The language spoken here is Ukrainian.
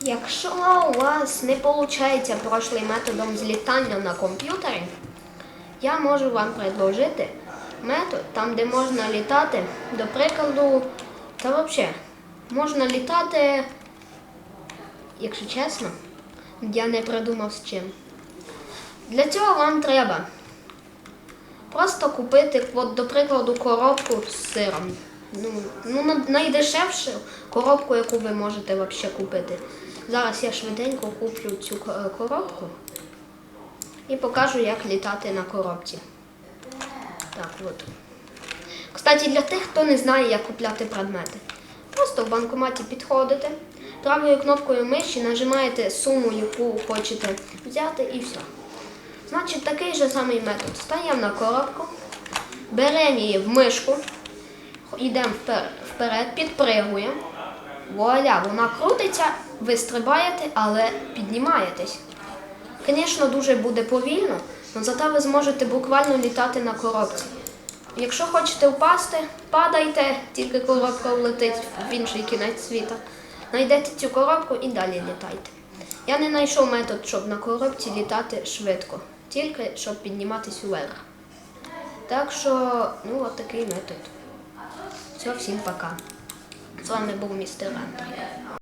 Якщо у вас не виходить прошлий методом злітання на комп'ютері, я можу вам предложити метод, там, де можна літати, до прикладу, та взагалі, можна літати, якщо чесно, я не придумав з чим. Для цього вам треба просто купити, от, до прикладу, коробку з сиром. Ну, ну найдешевшу коробку, яку ви можете взагалі купити. Зараз я швиденько куплю цю е, коробку і покажу, як літати на коробці. Так, от. Кстати, для тих, хто не знає, як купляти предмети. Просто в банкоматі підходите, правою кнопкою миші нажимаєте суму, яку хочете взяти, і все. Значить, такий же самий метод. Стаємо на коробку, беремо її в мишку, йдемо вперед, підпригуємо. Вуаля, вона крутиться, ви стрибаєте, але піднімаєтесь. Звісно, дуже буде повільно, але зате ви зможете буквально літати на коробці. Якщо хочете впасти, падайте, тільки коробка влетить в інший кінець світа. Знайдете цю коробку і далі літайте. Я не знайшов метод, щоб на коробці літати швидко, тільки щоб підніматись вверх. Так що, ну, от такий метод. Все, всім пока. З вами був містер Антон.